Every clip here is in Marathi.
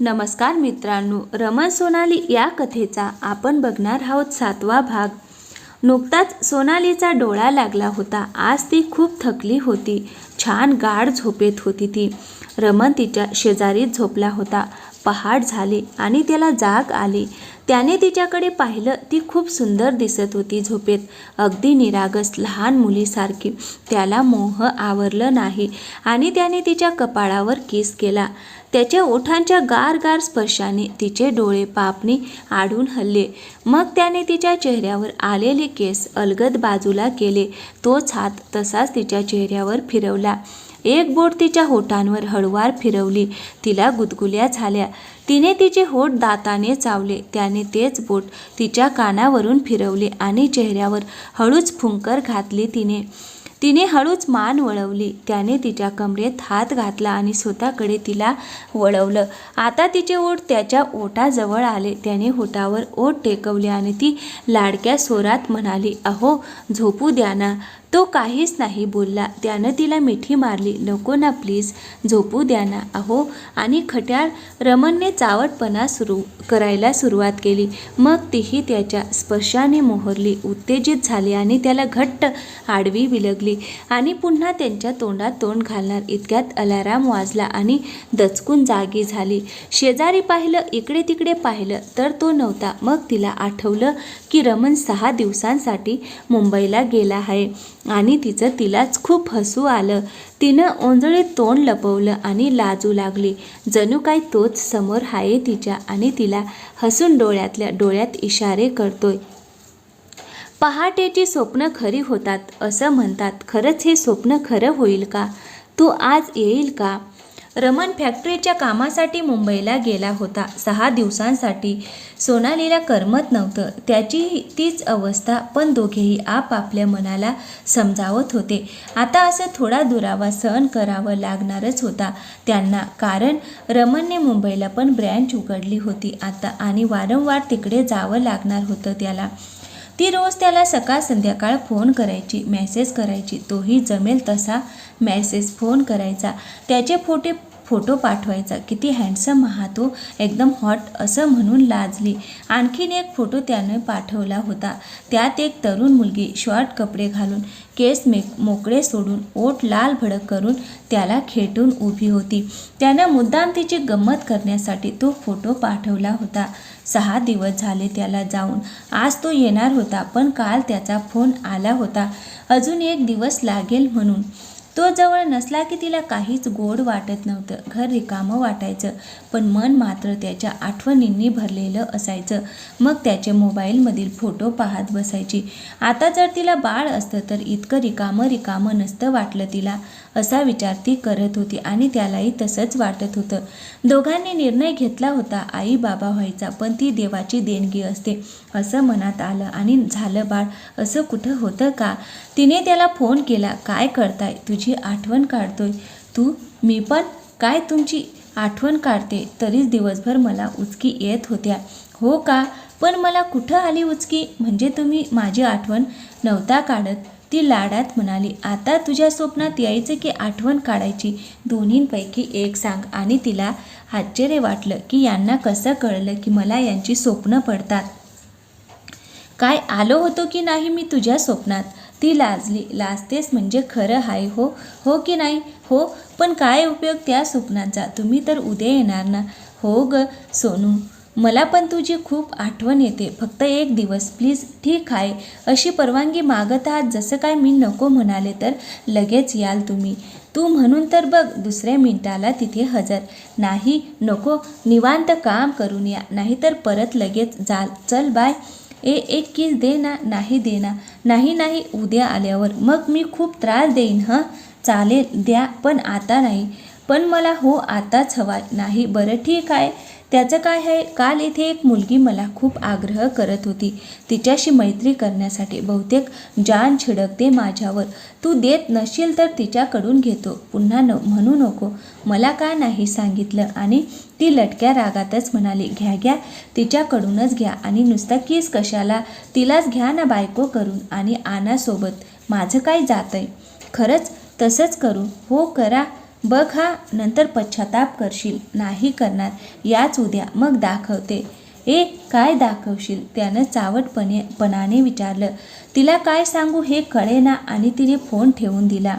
नमस्कार मित्रांनो रमण सोनाली या कथेचा आपण बघणार आहोत सातवा भाग. नुकताच सोनालीचा डोळा लागला होता. आज ती खूप थकली होती. छान गाढ झोपेत होती ती. रमण तिच्या शेजारीच झोपला होता. पहाट झाले आणि त्याला जाग आली. त्याने तिच्याकडे पाहिलं ती खूप सुंदर दिसत होती झोपेत. अगदी निरागस लहान मुलीसारखी. त्याला मोह आवरलं नाही आणि त्याने तिच्या कपाळावर केस केला. त्याच्या ओठांच्या गार गार स्पर्शाने तिचे डोळे पापणी आढून हल्ले. मग त्याने तिच्या चेहऱ्यावर आलेले केस अलगद बाजूला केले. तोच हात तसाच तिच्या चेहऱ्यावर फिरवला. एक बोट तिच्या होठांवर हळवार फिरवली. तिला गुदगुल्या झाल्या. तिने तिचे होठ दाताने चावले. त्याने तेच बोट तिच्या कानावरून फिरवले आणि चेहऱ्यावर हळूच फुंकर घातली तिने. तिने हळूच मान वळवली. त्याने तिच्या कमरेत हात घातला आणि स्वतःकडे तिला वळवलं. आता तिचे ओठ त्याच्या ओटाजवळ आले. त्याने होठावर ओठ टेकवले आणि ती लाडक्या स्वरात म्हणाली अहो झोपू द्या ना. तो काहीच नाही बोलला. त्यानं तिला मिठी मारली. नको ना प्लीज झोपू द्या ना. अहो आणि खट्याळ रमणने चावटपणा सुरू करायला सुरुवात केली. मग तीही त्याच्या स्पर्शाने मोहरली. उत्तेजित झाली आणि त्याला घट्ट आडवी विलगली. आणि पुन्हा त्यांच्या तोंडात तोंड घालणार. इतक्यात अलाराम वाजला आणि दचकून जागी झाली. शेजारी पाहिलं इकडे तिकडे पाहिलं तर तो नव्हता. मग तिला आठवलं की रमण सहा दिवसांसाठी मुंबईला गेला आहे. आणि तिचं तिलाच खूप हसू आलं. तिनं ओंजळीत तोंड लपवलं आणि लाजू लागली. जणू काय तोच समोर आहे तिच्या आणि तिला हसून डोळ्यातल्या डोळ्यात इशारे करतोय. पहाटेची स्वप्न खरी होतात असं म्हणतात. खरंच हे स्वप्न खरं होईल का? तू आज येईल का? रमण फॅक्टरीच्या कामासाठी मुंबईला गेला होता. सहा दिवसांसाठी सोनालीला करमत नव्हतं. त्याची तीच अवस्था पण दोघेही आपापल्या मनाला समजावत होते. आता असं थोडा दुरावा सहन करावं लागणारच होता. त्यांना कारण रमणने मुंबईला पण ब्रँच उघडली होती. आता आणि वारंवार तिकडे जावं लागणार होतं त्याला. ती रोज त्याला सकाळ संध्याकाळ फोन करायची मेसेज करायची. तोही जमेल तसा मेसेज फोन करायचा. त्याचे फोटे फोटो पाठवायचा. किती हँडसम आहात तो. एकदम हॉट असं म्हणून लाजली. आणखीन एक फोटो त्याने पाठवला होता. त्यात एक तरुण मुलगी शॉर्ट कपडे घालून केस मे मोकळे सोडून ओठ लाल भडक करून त्याला खेटून उभी होती. त्यानं मुद्दाम तिची गंमत करण्यासाठी तो फोटो पाठवला होता. सहा दिवस झाले त्याला जाऊन. आज तो येणार होता पण काल त्याचा फोन आला होता. अजून एक दिवस लागेल म्हणून. तो जवळ नसला की तिला काहीच गोड वाटत नव्हतं. घर रिकामं वाटायचं पण मन मात्र त्याच्या आठवणींनी भरलेलं असायचं. मग त्याचे मोबाईलमधील फोटो पाहत बसायची. आता जर तिला बाळ असतं तर इतकं रिकामं रिकामं नसतं वाटलं तिला. असा विचार ती करत होती आणि त्यालाही तसंच वाटत होतं. दोघांनी निर्णय घेतला होता आई बाबा व्हायचा पण ती देवाची देणगी असते असं मनात आलं. आणि झालं बाळ असं कुठं होतं का? तिने त्याला फोन केला काय करताय? तुझी आठवण काढतोय. तू मी पण? काय तुमची आठवण काढते? तरीच दिवसभर मला उचकी येत होत्या. हो का? पण मला कुठं आली उचकी? म्हणजे तुम्ही माझी आठवण नव्हता काढत. ती लाडात म्हणाली आता तुझ्या स्वप्नात यायचं की आठवण काढायची? दोन्हींपैकी एक सांग. आणि तिला आश्चर्य वाटलं की यांना कसं कळलं की मला यांची स्वप्न पडतात. काय आलो होतो की नाही मी तुझ्या स्वप्नात? ती लाजली. लाजतेस म्हणजे खरं हाय हो? हो की नाही? हो पण काय उपयोग त्या स्वप्नांचा? तुम्ही तर उद्या येणार ना. हो ग सोनू. मला पण तुझी खूप आठवण येते. फक्त एक दिवस प्लीज ठीक आहे. अशी परवानगी मागत आहात जसं काय मी नको म्हणाले तर लगेच याल तुम्ही. तू म्हणून तर बघ दुसऱ्या मिनिटाला तिथे हजर. नाही नको निवांत काम करून या. नाहीतर परत लगेच जाल. चल बाय. ए एक किस दे ना. नाही देना. नाही नाही उद्या आल्यावर. मग मी खूप त्रास देईन हं? चालेल द्या. पण आता नाही. पण मला हो आताच हवा. नाही बरं ठीक आहे. त्याचं काय आहे? काल इथे एक मुलगी मला खूप आग्रह करत होती. तिच्याशी मैत्री करण्यासाठी बहुतेक जान छिडकते माझ्यावर. तू देत नशील तर तिच्याकडून घेतो. पुन्हा न म्हणू नको. मला का नाही सांगितलं? आणि ती लटक्या रागातच म्हणाली घ्या घ्या तिच्याकडूनच घ्या. आणि नुसता किस कशाला? तिलाच घ्या ना बायको करून आणि आणासोबत. माझं काय जातंय? खरंच तसंच करू. हो करा. बघ हा नंतर पश्चाताप करशील. नाही करणार. याच उद्या. मग दाखवते. ए काय दाखवशील? त्यानं चावटपणे पणाने विचारलं. तिला काय सांगू हे कळेना आणि तिने फोन ठेवून दिला.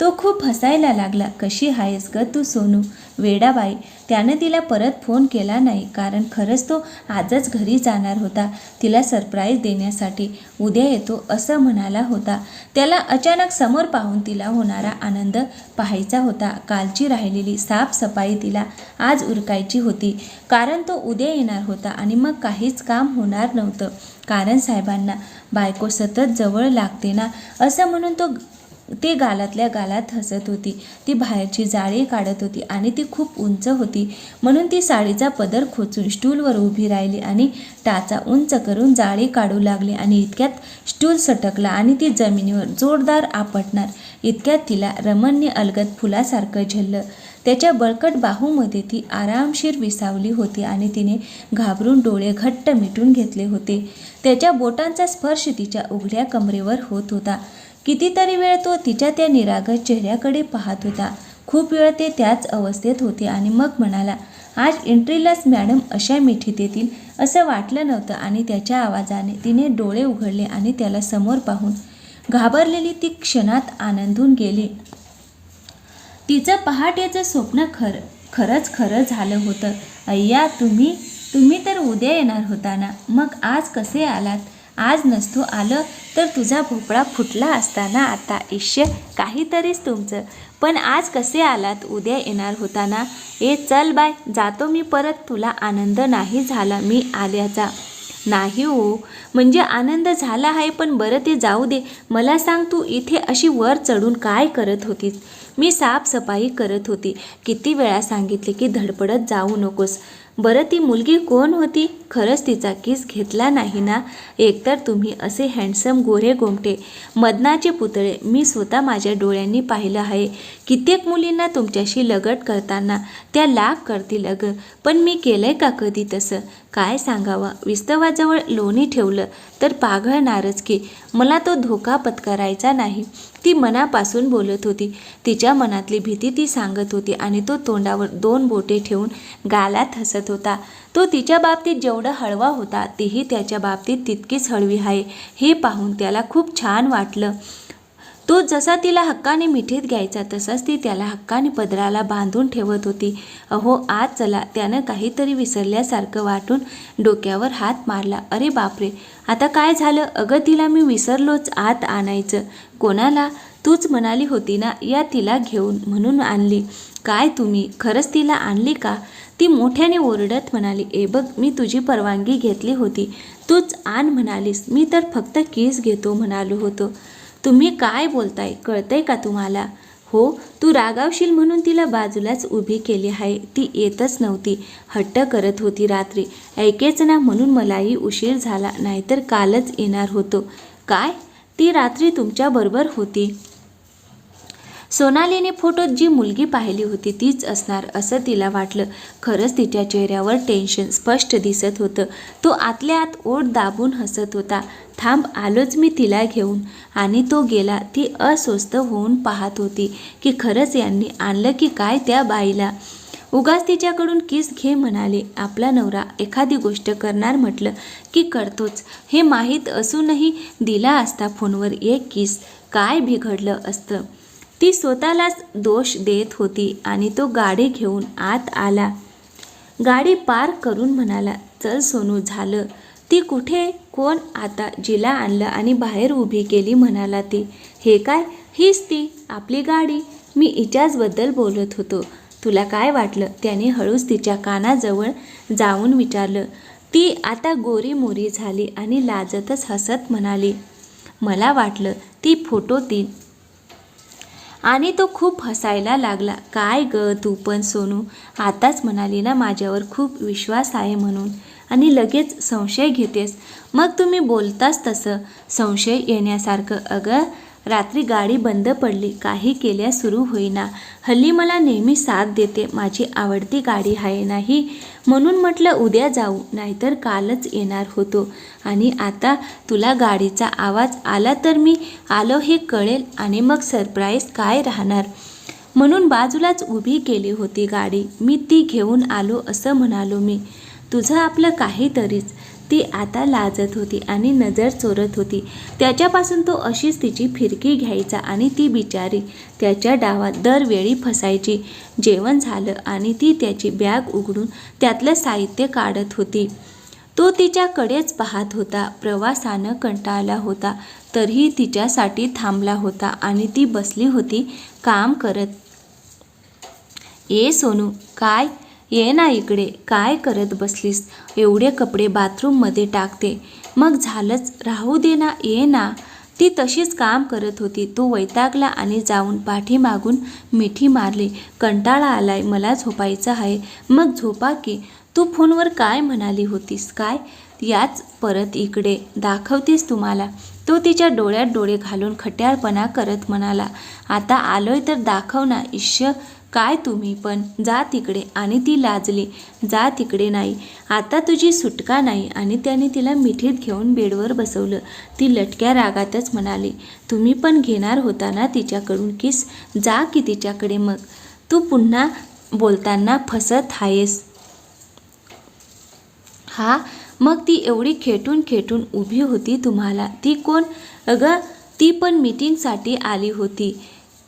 तो खूप हसायला लागला. कशी आहेस ग तू सोनू? वेडाबाई त्यानं तिला परत फोन केला नाही. कारण खरंच तो आजच घरी जाणार होता तिला सरप्राईज देण्यासाठी. उद्या येतो असं म्हणाला होता. त्याला अचानक समोर पाहून तिला होणारा आनंद पाहायचा होता. कालची राहिलेली साफसफाई तिला आज उरकायची होती. कारण तो उद्या येणार होता आणि मग काहीच काम होणार नव्हतं. कारण साहेबांना बायको सतत जवळ लागते ना असं म्हणून तो ती गालातल्या गालात हसत होती. ती बाहेरची जाळी काढत होती आणि ती खूप उंच होती. म्हणून ती साडीचा पदर खोचून स्टूलवर उभी राहिली आणि टाचा उंच करून जाळी काढू लागली आणि इतक्यात स्टूल सटकला आणि ती जमिनीवर जोरदार आपटणार. इतक्यात तिला रमणने अलगद फुलासारखं झेललं. त्याच्या बळकट बाहूमध्ये ती आरामशीर विसावली होती आणि तिने घाबरून डोळे घट्ट मिटून घेतले होते. त्याच्या बोटांचा स्पर्श तिच्या उघड्या कमरेवर होत होता. कितीतरी वेळ तो तिच्या त्या निरागस चेहऱ्याकडे पाहत होता. खूप वेळ ते त्याच अवस्थेत होते आणि मग म्हणाला आज एंट्रीलाच मॅडम अशा मिठीत येतील असं वाटलं नव्हतं आणि त्याच्या आवाजाने तिने डोळे उघडले आणि त्याला समोर पाहून घाबरलेली ती क्षणात आनंदून गेली. तिचं पहाटेचं स्वप्न खर खरंच खरं झालं होतं. अय्या तुम्ही तुम्ही तर उद्या येणार होता ना? मग आज कसे आलात? आज नसतो आलं तर तुझा भोपळा फुटला असताना आता ईश्य काहीतरीच तुमचं. पण आज कसे आलात? उद्या येणार होता ना ए चल बाय जातो मी परत. तुला आनंद नाही झाला मी आल्याचा. नाही हो म्हणजे आनंद झाला आहे पण बरं ते जाऊ दे. मला सांग तू इथे अशी वर चढून काय करत होतीस? मी साफसफाई करत होती. किती वेळा सांगितले की धडपडत जाऊ नकोस. बरं ती मुलगी कोण होती? खरंच तिचा किस घेतला नाही ना? एकतर तुम्ही असे हँडसम गोरे गोमटे मदनाचे पुतळे मी स्वतः माझ्या डोळ्यांनी पाहिलं आहे. कित्येक मुलींना तुमच्याशी लगट करताना त्या लाग करतील अगं पण मी केलंय का कधी तसं? काय सांगावं? विस्तवाजवळ लोणी ठेवलं तर पाघळणारच की. मला तो धोका पत्करायचा नाही. ती मनापासून बोलत होती. तिच्या मनातली भीती ती सांगत होती आणि तो तोंडावर दोन बोटे ठेवून गालात हसत होता. तो तिच्या बाबतीत जेवढा हळवा होता तीही त्याच्या बाबतीत तितकीच हळवी आहे. हे पाहून त्याला खूप छान वाटलं. तो जसा तिला हक्काने मिठीत घ्यायचा तसाच ती त्याला हक्काने पदराला बांधून ठेवत होती. अहो आज चला. त्यानं काहीतरी विसरल्यासारखं वाटून डोक्यावर हात मारला. अरे बापरे! आता काय झालं? अगं तिला मी विसरलोच आत आणायचं. कोणाला? तूच म्हणाली होती ना या तिला घेऊन म्हणून आणली. काय तुम्ही? खरंच तिला आणली का? ती मोठ्याने ओरडत म्हणाली ए बघ मी तुझी परवानगी घेतली होती. तूच आण म्हणालीस. मी तर फक्त केस घेतो म्हणालो होतो. तुम्ही काय बोलताय? कळतंय का तुम्हाला? हो तू रागावशील म्हणून तिला बाजूलाच उभी केली आहे. ती येतच नव्हती. हट्ट करत होती रात्री. ऐकेच ना म्हणून मलाही उशीर झाला. नाहीतर कालच येणार होतो. काय? ती रात्री तुमच्याबरोबर होती. सोनालीने फोटोत जी मुलगी पाहिली होती तीच असणार असं तिला वाटलं. खरंच तिच्या चेहऱ्यावर टेन्शन स्पष्ट दिसत होतं. तो आतल्या आत ओट दाबून हसत होता. थांब आलोच मी तिला घेऊन. आणि तो गेला. ती अस्वस्थ होऊन पाहत होती की खरंच यांनी आणलं की काय त्या बाईला. उगाच तिच्याकडून किस घे म्हणाले. आपला नवरा एखादी गोष्ट करणार म्हटलं की करतोच. हे माहीत असूनही दिला असता फोनवर एक किस. काय बिघडलं असतं? ती स्वतःलाच दोष देत होती आणि तो गाडी घेऊन आत आला. गाडी पार करून म्हणाला चल सोनू झालं. ती कुठे? कोण? आता जिला आणलं आणि बाहेर उभी केली म्हणाला ती. हे काय? हीच ती आपली गाडी? मी इजाजबद्दल बोलत होतो. तुला काय वाटलं? त्याने हळूच तिच्या कानाजवळ जाऊन विचारलं. ती आता गोरी मोरी झाली आणि लाजतच हसत म्हणाली मला वाटलं ती फोटो ती आणि तो खूप हसायला लागला. काय ग तू पण सोनू? आताच म्हणाली ना माझ्यावर खूप विश्वास आहे म्हणून. आणि लगेच संशय घेतेस. मग तुम्ही बोलताच तसं. संशय येण्यासारखं. अगं रात्री गाडी बंद पडली. काही केल्या सुरू होईना. हल्ली मला नेहमी साथ देते. माझी आवडती गाडी आहे नाही म्हणून म्हटलं उद्या जाऊ. नाहीतर कालच येणार होतो. आणि आता तुला गाडीचा आवाज आला तर मी आलो हे कळेल आणि मग सरप्राईज काय राहणार? म्हणून बाजूलाच उभी केली होती गाडी. मी ती घेऊन आलो असं म्हणालो मी. तुझं आपलं काहीतरीच. ती आता लाजत होती आणि नजर चोरत होती. त्याच्यापासून तो अशीच तिची फिरकी घ्यायचा आणि ती बिचारी त्याच्या डावात दरवेळी फसायची. जेवण झालं आणि ती त्याची बॅग उघडून त्यातलं साहित्य काढत होती. तो तिच्याकडेच पाहत होता. प्रवासानं कंटाळला होता. तरीही तिच्यासाठी थांबला होता आणि ती बसली होती. काम करत ये सोनू काय ये ना इकडे काय करत बसलीस? एवढे कपडे बाथरूममध्ये टाकते. मग झालंच राहू दे ना ये ना. ती तशीच काम करत होती. तो वैतागला आणि जाऊन पाठीमागून मिठी मारली. कंटाळा आलाय मला झोपायचं आहे. मग झोपा की तू फोनवर काय म्हणाली होतीस? काय? याच परत इकडे. दाखवतेस तुम्हाला. तो तिच्या डोळ्यात डोळे घालून खट्याळपणा करत म्हणाला आता आलोय तर दाखव ना इश्य काय तुम्ही पण जा तिकडे आणि ती लाजली. जा तिकडे नाही. आता तुझी सुटका नाही. आणि त्याने तिला मिठीत घेऊन बेडवर बसवलं. ती लटक्या रागातच म्हणाली तुम्ही पण घेणार होता ना तिच्याकडून किस? जा की तिच्याकडे मग. तू पुन्हा बोलताना फसत आहेस हा? मग ती एवढी खेटून खेटून उभी होती तुम्हाला? ती कोण? अगं ती पण मीटिंगसाठी आली होती.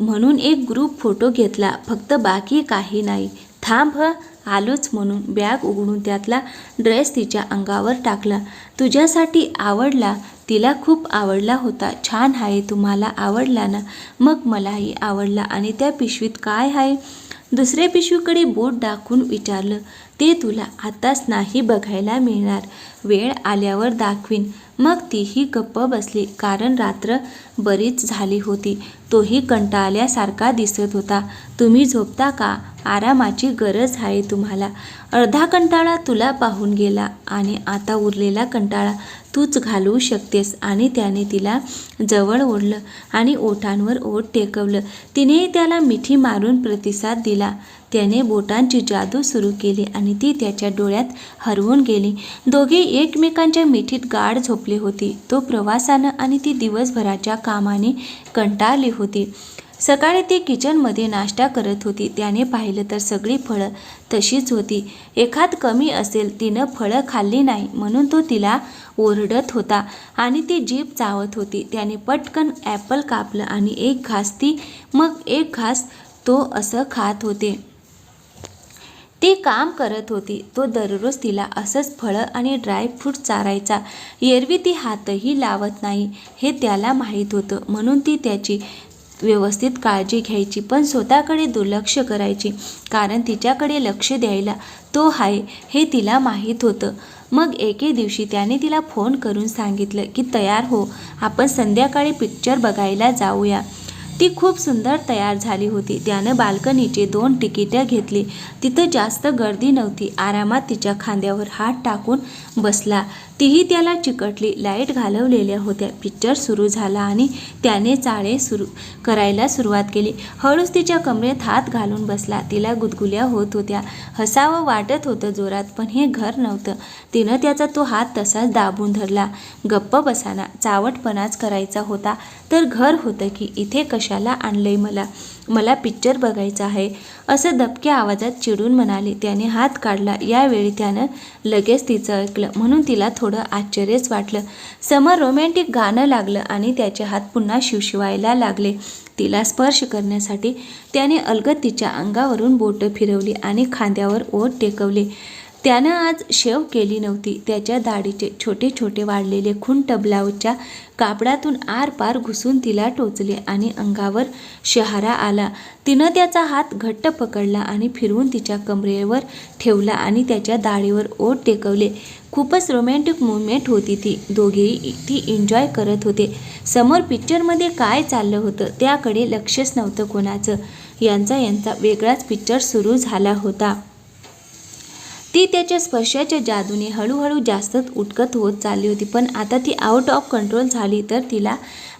म्हणून एक ग्रुप फोटो घेतला. फक्त बाकी काही नाही. थांब ह आलोच म्हणून बॅग उघडून त्यातला ड्रेस तिच्या अंगावर टाकला. तुझ्यासाठी आवडला. तिला खूप आवडला होता. छान आहे. तुम्हाला आवडला ना? मग मलाही आवडला. आणि त्या पिशवीत काय आहे? दुसऱ्या पिशवीकडे बोट दाखवून विचारलं. ते तुला आताच नाही बघायला मिळणार. वेळ आल्यावर दाखवीन. मग तीही गप्प बसली. कारण रात्र बरीच झाली होती. तोही कंटाळल्यासारखा दिसत होता. तुम्ही झोपता का? आरामाची गरज आहे तुम्हाला. अर्धा कंटाळा तुला पाहून गेला आणि आता उरलेला कंटाळा तूच घालवू शकतेस आणि त्याने तिला जवळ ओढलं आणि ओठांवर ओठ टेकवलं. तिने त्याला मिठी मारून प्रतिसाद दिला. त्याने बोटांची जादू सुरू केली आणि ती त्याच्या डोळ्यात हरवून गेली. दोघे एकमेकांच्या मिठीत गाढ झोपली होती. तो प्रवासानं आणि ती दिवसभराच्या कामाने कंटाळली होती. सकाळी ती किचनमध्ये नाश्ता करत होती. त्याने पाहिलं तर सगळी फळं तशीच होती. एखाद कमी असेल तिनं फळं खाल्ली नाही म्हणून तो तिला ओरडत होता आणि ती जीभ चावत होती. त्याने पटकन ॲपल कापलं आणि एक घास ती मग एक घास तो असं खात होते. ती काम करत होती. तो दररोज तिला असंच फळं आणि ड्रायफ्रूट चारायचा. एरवी ती हातही लावत नाही हे त्याला माहीत होतं. म्हणून ती त्याची व्यवस्थित काळजी घ्यायची पण स्वतःकडे दुर्लक्ष करायची कारण तिच्याकडे लक्ष द्यायला तो आहे हे तिला माहीत होतं. मग एके दिवशी त्याने तिला फोन करून सांगितलं की तयार हो आपण संध्याकाळी पिक्चर बघायला जाऊया. ती खूप सुंदर तयार झाली होती. त्यानं बाल्कनीचे दोन तिकीटं घेतली. तिथं जास्त गर्दी नव्हती. आरामात तिच्या खांद्यावर हात टाकून बसला. तीही त्याला चिकटली. लाइट घालवलेल्या होत्या. पिक्चर सुरू झाला आणि त्याने चाळे सुरू करायला सुरुवात केली. हळूच तिच्या कमरेत हात घालून बसला. तिला गुदगुल्या होत होत्या. हसावं वाटत होतं जोरात पण हे घर नव्हतं. तिनं त्याचा तो हात तसाच दाबून धरला. गप्प बसाना. चावटपणाच करायचा होता. तर घर होतं की इथे कशाला आणलंय मला? मला पिक्चर बघायचा आहे असं दबक्या आवाजात चिडून म्हणाले. त्याने हात काढला. यावेळी त्यानं लगेच तिचं ऐकलं. म्हणून तिला थोडं आश्चर्यच वाटलं. समोर रोमॅन्टिक गाणं लागलं आणि त्याचे हात पुन्हा शिवशिवायला लागले. तिला स्पर्श करण्यासाठी त्याने अलगद तिच्या अंगावरून बोटं फिरवली आणि खांद्यावर ओठ टेकवले. त्यानं आज शेव केली नव्हती. त्याच्या दाढीचे छोटे छोटे वाढलेले खुंट ब्लाऊजच्या कापडातून आरपार घुसून तिला टोचले आणि अंगावर शहारा आला. तिनं त्याचा हात घट्ट पकडला आणि फिरवून तिच्या कमरेवर ठेवला आणि त्याच्या दाढीवर ओट टेकवले. खूपच रोमॅन्टिक मुवमेंट होती ती. दोघेही ती एन्जॉय करत होते. समोर पिक्चरमध्ये काय चाललं होतं त्याकडे लक्षच नव्हतं कोणाचं. यांचा यांचा वेगळाच पिक्चर सुरू झाला होता. ती त्याच्या स्पर्शाच्या जादूने हळूहळू जास्तच उटकत होत चालली होती. पण आता ती आउट ऑफ कंट्रोल झाली तर तिला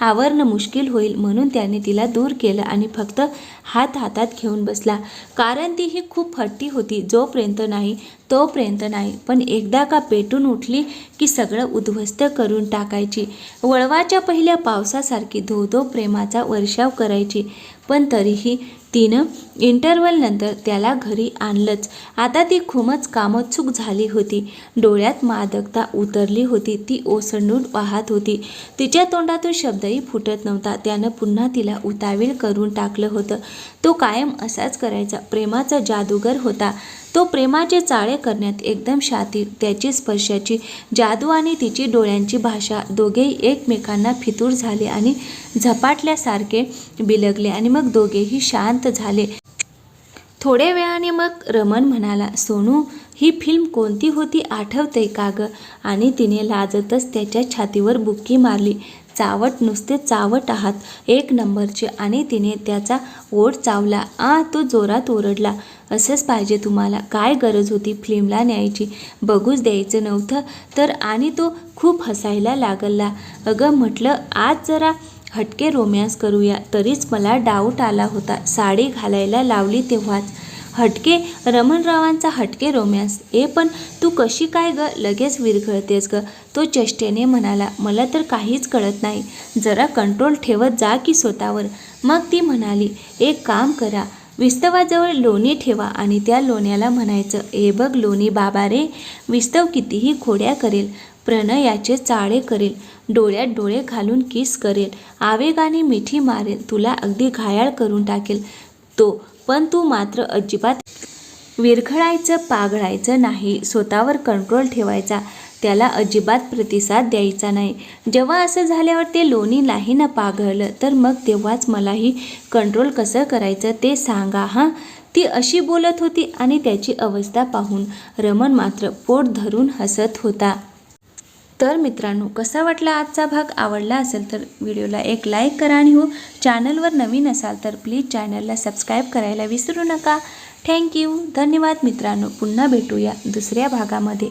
आवरणं मुश्किल होईल म्हणून त्याने तिला दूर केलं आणि फक्त हात हातात घेऊन बसला. कारण ती ही खूप हट्टी होती. जोपर्यंत नाही तोपर्यंत नाही. पण एकदा का पेटून उठली की सगळं उद्ध्वस्त करून टाकायची. वळवाच्या पहिल्या पावसासारखी धो धो प्रेमाचा वर्षाव करायची. पण तरीही तिनं इंटरवलनंतर त्याला घरी आणलंच. आता ती खूपच कामोत्सुक झाली होती. डोळ्यात मादकता उतरली होती. ती ओसंडून वाहत होती. तिच्या तोंडातून शब्द शब्दही फुटत नव्हता. त्यानं पुन्हा तिला उतावीळ करून टाकलं होतं. तो कायम असाच करायचा. प्रेमाचा जादूगर होता. तो प्रेमाचे चाळे करण्यात एकदम शातीर. त्याची स्पर्शाची जादू आणि तिची डोळ्यांची भाषा दोघेही एकमेकांना फितूर झाले आणि झपाटल्यासारखे बिलगले आणि मग दोघेही शांत झाले. थोड्या वेळाने मग रमण म्हणाला सोनू ही फिल्म कोणती होती आठवते का ग? आणि तिने लाजतच त्याच्या छातीवर बुक्की मारली. चावट नुसते चावट आहात. एक नंबरचे आणि तिने त्याचा ओढ चावला. आ तो जोरात ओरडला. असंच पाहिजे तुम्हाला. काय गरज होती फिल्मला न्यायची? बघूच द्यायचं नव्हतं तर आणि तो खूप हसायला लागला. अगं म्हटलं आज जरा हटके रोमॅन्स करूया. तरीच मला डाऊट आला होता. साडी घालायला लावली तेव्हाच. हटके रमणरावांचा हटके रोमॅन्स ए पण तू कशी काय ग? लगेच विरघळतेस ग. तो चेष्टेने म्हणाला मला तर काहीच कळत नाही. जरा कंट्रोल ठेवत जा की स्वतःवर. मग ती म्हणाली एक काम करा. विस्तवाजवळ लोणी ठेवा आणि त्या लोण्याला म्हणायचं ए बघ लोणी बाबा रे विस्तव कितीही खोड्या करेल प्रणयाचे चाळे करेल डोळ्यात डोळे घालून किस करेल आवेगाने मिठी मारेल तुला अगदी घायाळ करून टाकेल. तो पण तू मात्र अजिबात विरघळायचं पागळायचं नाही. स्वतःवर कंट्रोल ठेवायचा. त्याला अजिबात प्रतिसाद द्यायचा नाही. जेव्हा असं झाल्यावर ते लोणी नाही ना पागळलं तर मग तेव्हाच मलाही कंट्रोल कसं करायचं ते सांगा हां? ती अशी बोलत होती आणि त्याची अवस्था पाहून रमण मात्र पोट धरून हसत होता. तर मित्रांनो कसा वाटला आजचा भाग? आवडला असेल तर व्हिडिओला एक लाईक करा आणि हो चॅनलवर नवीन असाल तर प्लीज चॅनलला सबस्क्राईब करायला विसरू नका. थँक्यू धन्यवाद मित्रांनो. पुन्हा भेटूया दुसऱ्या भागामध्ये.